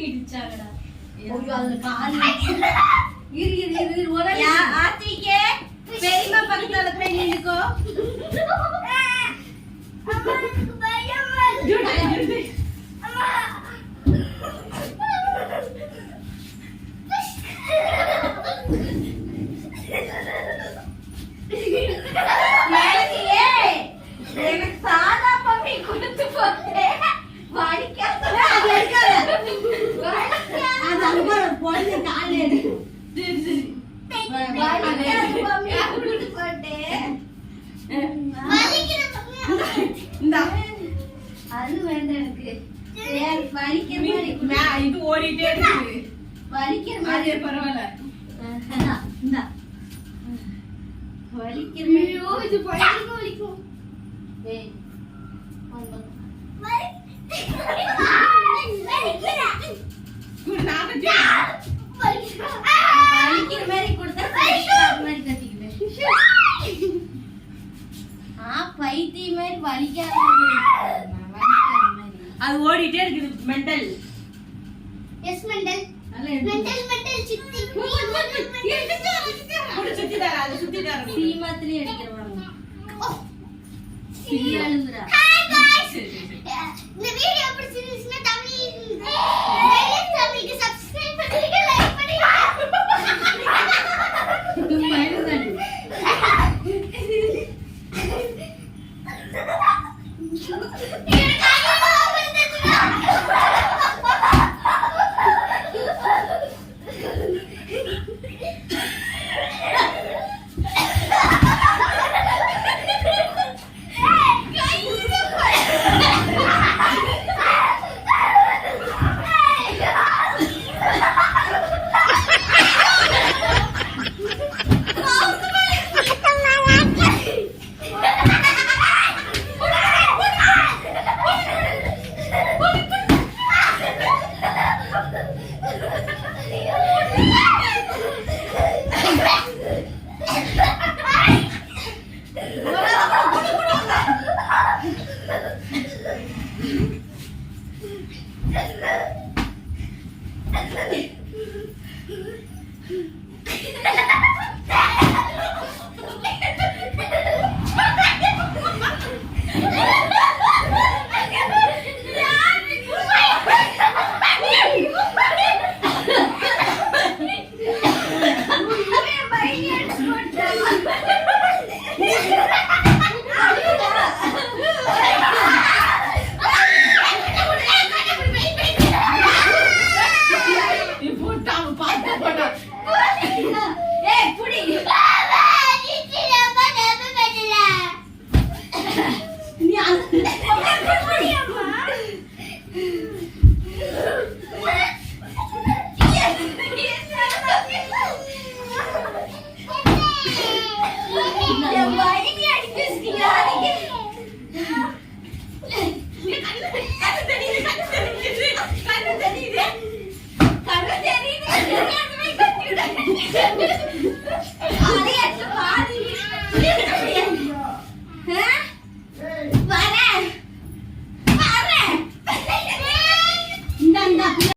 இடிச்சாங்கடா இரு இரு இரு இரு ஒரு யா ஆத்திக்கே பெரியம்மா பக்கத்துல போய் நின்னுக்கோ இது ஓடிட்டே இருக்கு வலிக்கிற மாதிரி பரவாயில்ல. வலிக்கிற ஏய், கொடுத்தா வலிக்காத மாதிரி கட்டிக்கிட்டேன் ஆ பைத்திய மாதிரி வலிக்காத அது ஓடிட்டே இருக்குது மெண்டல். நல்லா எடுத்து. குடு சுத்திட்டாரு அது சுத்திட்டாரு சீமாத்திலே அடிக்கிறவங்க சீ அழுகுறா சரி சரி சரி. இந்த வீடியோ Thank you. 你啊